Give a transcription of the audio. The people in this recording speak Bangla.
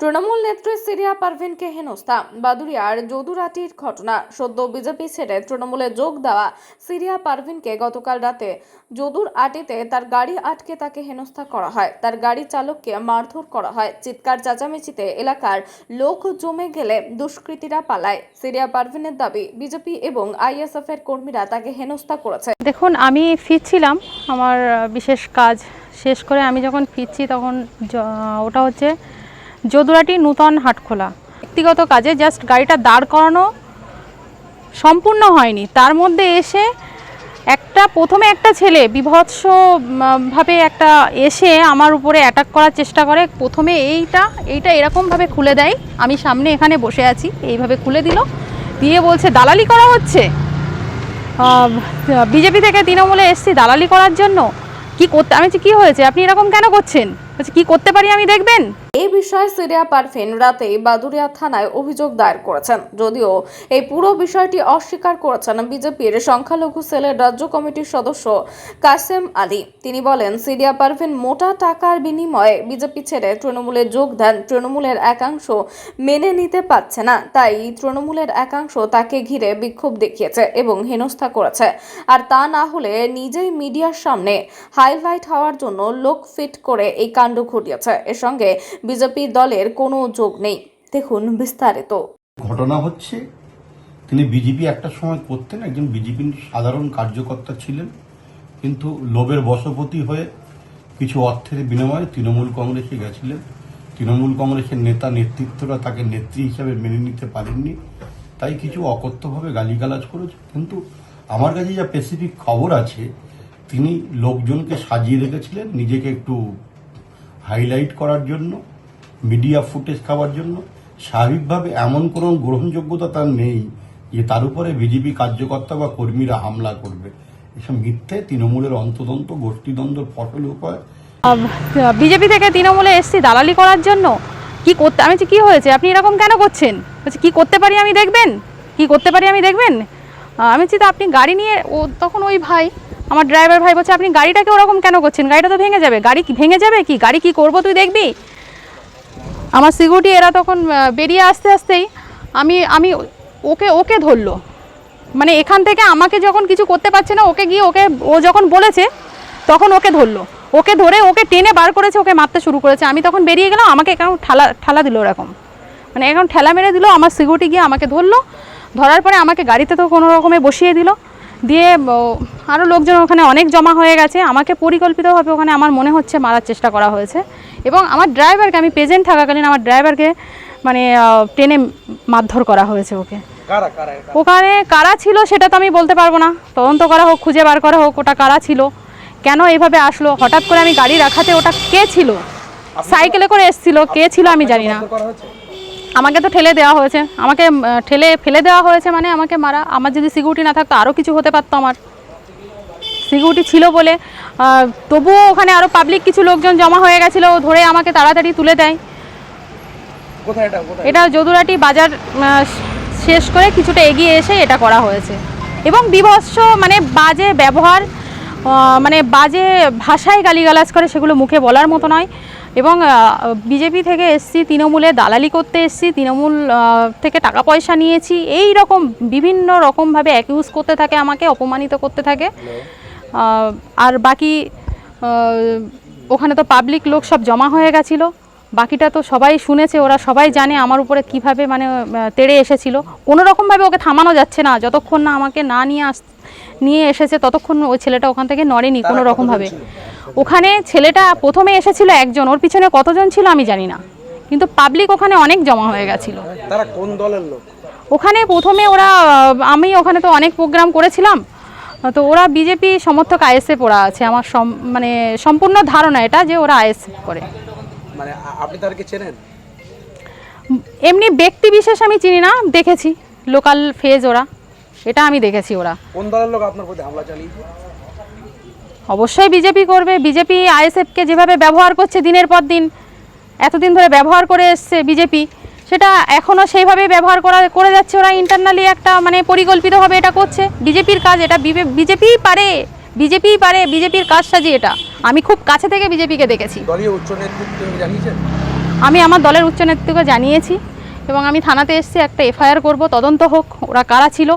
তৃণমূল নেত্রী সিরিয়া পারভিনকে হেনস্থা। বাদুরিয়ার যদুরাটির ঘটনা সদ্য বিজেপি ছেড়ে তৃণমূলে যোগ দেওয়া সিরিয়া পারভিনকে গতকাল রাতে যদুর আটিতে তার গাড়ি আটকে তাকে হেনস্থা করা হয়। তার গাড়ি চালককে মারধর করা হয়। চিৎকার চেঁচামেচিতে এলাকার লোক জমে গেলে দুষ্কৃতীরা পালায়। সিরিয়া পারভিনের দাবি, বিজেপি এবং আইএসএফ এর কর্মীরা তাকে হেনস্থা করেছে। দেখুন, আমি ফিরছিলাম। আমার বিশেষ কাজ শেষ করে আমি যখন ফিরছি তখন ওটা হচ্ছে যদুরাটি নূতন হাটখোলা। ব্যক্তিগত কাজে জাস্ট গাড়িটা দাঁড় করানো সম্পূর্ণ হয়নি। তার মধ্যে এসে একটা প্রথমে একটা ছেলে বিভৎস উম, ভাবে একটা এসে আমার উপরে অ্যাটাক করার চেষ্টা করে। প্রথমে এইটা এইটা এরকমভাবে খুলে দেয়। আমি সামনে এখানে বসে আছি এইভাবে খুলে দিল। দিয়ে বলছে দালালি করা হচ্ছে? বিজেপি থেকে তৃণমূলে এসছি দালালি করার জন্য। কি করতে আমি কি হয়েছে? আপনি এরকম কেন করছেন? বলছি কি করতে পারি আমি দেখবেন? এই বিষয়ে সিরিয়া পারভিন রাতেই বাদুরিয়া থানায় অভিযোগ দায়ের করেছেন। যদিও এই পুরো বিষয়টি অস্বীকার করেছেন বিজেপির সংখ্যালঘু সেলের রাজ্য কমিটির সদস্য কাসেম আলী। তিনি বলেন সিরিয়া পারভিন মোটা টাকার বিনিময়ে বিজেপি ছেড়ে তৃণমূলে যোগ দেন, তৃণমূলের একাংশ মেনে নিতে পারছে না। তাই তৃণমূলের একাংশ তাকে ঘিরে বিক্ষোভ দেখিয়েছে এবং হেনস্থা করেছে। আর তা না হলে নিজেই মিডিয়ার সামনে হাইলাইট হওয়ার জন্য লোক ফিট করে এই কাণ্ড ঘটিয়েছে। এর সঙ্গে বিজেপি দলের কোনো যোগ নেই। দেখুন বিস্তারিত। ঘটনা হচ্ছে, তিনি বিজেপি একটা সময় করতেন, একজন বিজেপির সাধারণ কার্যকর্তা ছিলেন, কিন্তু লোভের বশপতি হয়ে কিছু অর্থের বিনিময়ে তৃণমূল কংগ্রেসে গেছিলেন। তৃণমূল কংগ্রেসের নেতা নেতৃত্বরা তাকে নেত্রী হিসাবে মেনে নিতে পারেননি, তাই কিছু অকথ্যভাবে গালিগালাজ করেছে কিন্তু আমার কাছে যা স্পেসিফিক খবর আছে, তিনি লোকজনকে সাজিয়ে রেখেছিলেন নিজেকে একটু হাইলাইট করার জন্য। মিডিয়া ফুটেজ খাওয়ার জন্য, স্বাভাবিকভাবে এমন কোনো গ্রহণযোগ্যতা তার নেই যে তার উপরে বিজেপি কার্যকর্তা বা কর্মীরা হামলা করবে। এসব মিথ্যে তৃণমূলের অন্তদন্ত গোষ্ঠীদ্বন্দ্বের ফসল উপায়। বিজেপি থেকে তৃণমূলে এসছি দালালি করার জন্য। কি করতে আমি কি হয়েছে? আপনি এরকম কেন করছেন? বলছি, কি করতে পারি আমি দেখবেন? কি করতে পারি আমি দেখবেন? আমি বলছি, তো আপনি গাড়ি নিয়ে ও তখন ওই ভাই, আমার ড্রাইভার ভাই বলছে, আপনি গাড়িটাকে ওরকম কেন করছেন? গাড়িটা তো ভেঙে যাবে। গাড়ি ভেঙে যাবে কি? গাড়ি কি করব তুই দেখবি? আমার সিকিউরিটি এরা তখন বেরিয়ে আসতে আসতেই আমি আমি ওকে ওকে ধরলো। মানে এখান থেকে আমাকে যখন কিছু করতে পারছে না, ওকে গিয়ে ওকে, ও যখন বলেছে, তখন ওকে ধরলো। ওকে ধরে ওকে টেনে বার করেছে, ওকে মারতে শুরু করেছে। আমি তখন বেরিয়ে গেলাম, আমাকে এখন ঠালা ঠালা দিল এরকম মানে এখন ঠেলা মেরে দিল, আমার সিকিউরিটি গিয়ে আমাকে ধরলো। ধরার পরে আমাকে গাড়িতে তো কোনো রকমে বসিয়ে দিল। দিয়ে আরও লোকজন ওখানে অনেক জমা হয়ে গেছে। আমাকে পরিকল্পিতভাবে ওখানে আমার মনে হচ্ছে মারার চেষ্টা করা হয়েছে। এবং আমার ড্রাইভারকে আমি প্রেজেন্ট থাকাকালীন আমার ড্রাইভারকে মানে ট্রেনে মারধর করা হয়েছে ওকে? ওখানে কারা ছিল সেটা তো আমি বলতে পারব না। তদন্ত করা হোক খুঁজে বার করা হোক ওটা কারা ছিল কেন এইভাবে আসলো হঠাৎ করে আমি গাড়ি রাখাতে ওটা কে ছিল? সাইকেলে করে এসছিল কে ছিল আমি জানি না। আমাকে তো ঠেলে দেওয়া হয়েছে। আমাকে ঠেলে ফেলে দেওয়া হয়েছে মানে আমাকে মারা আমার যদি সিকিউরিটি না থাকতো আরও কিছু হতে পারতো আমার। সিকিউরিটি ছিল বলে তবুও ওখানে আরও পাবলিক কিছু লোকজন জমা হয়ে গেছিল ধরে আমাকে তাড়াতাড়ি তুলে দেয়। এটা যদুরাটি বাজার শেষ করে কিছুটা এগিয়ে এসে এটা করা হয়েছে। এবং বিভৎস মানে বাজে ব্যবহার মানে বাজে ভাষায় গালিগালাজ করে সেগুলো মুখে বলার মতো নয়। এবং বিজেপি থেকে এসছি তৃণমূলে দালালি করতে এসছি তৃণমূল থেকে টাকা পয়সা নিয়েছি। এই রকম বিভিন্ন রকমভাবে অ্যাকিউজ করতে থাকে আমাকে অপমানিত করতে থাকে। আর বাকি ওখানে তো পাবলিক লোক সব জমা হয়ে গেছিল। বাকিটা তো সবাই শুনেছে ওরা সবাই জানে আমার উপরে কীভাবে মানে তেড়ে এসেছিল। কোনো রকমভাবে ওকে থামানো যাচ্ছে না যতক্ষণ না আমাকে না নিয়ে আস নিয়ে এসেছে ততক্ষণ ওই ছেলেটা ওখান থেকে নড়েনি কোনো রকমভাবে ওখানে ছেলেটা প্রথমে এসেছিল একজন ওর পিছনে কতজন ছিল আমি জানি না। কিন্তু পাবলিক ওখানে অনেক জমা হয়ে গেছিল। তারা কোন দলের লোক? ওখানে প্রথমে ওরা আমি ওখানে তো অনেক প্রোগ্রাম করেছিলাম। তো ওরা বিজেপি সমর্থক আইএসএফ ওরা আছে আমার মানে সম্পূর্ণ ধারণা এটা যে ওরা আইএসএফ করে। মানে আপনি তাদেরকে চেনেন? এমনি ব্যক্তি বিশেষ আমি চিনি না দেখেছি লোকাল ফেজ ওরা এটা আমি দেখেছি ওরা। কোন দলের লোক আপনার প্রতি হামলা চালিয়েছে? অবশ্যই বিজেপি করবে বিজেপি আইএসএফকে যেভাবে ব্যবহার করছে দিনের পর দিন এতদিন ধরে ব্যবহার করে এসছে বিজেপি সেটা এখনও সেইভাবেই ব্যবহার করা করে যাচ্ছে। ওরা ইন্টারনালি একটা মানে পরিকল্পিতভাবে এটা করছে। বিজেপির কাজ এটা বিজেপি পারে বিজেপি পারে বিজেপির কাজ সাজি এটা। আমি খুব কাছে থেকে বিজেপিকে দেখেছি। আমি আমার দলের উচ্চ নেতৃত্বকে জানিয়েছি এবং আমি থানাতে এসছি একটা এফআইআর করব তদন্ত হোক ওরা কারা ছিল।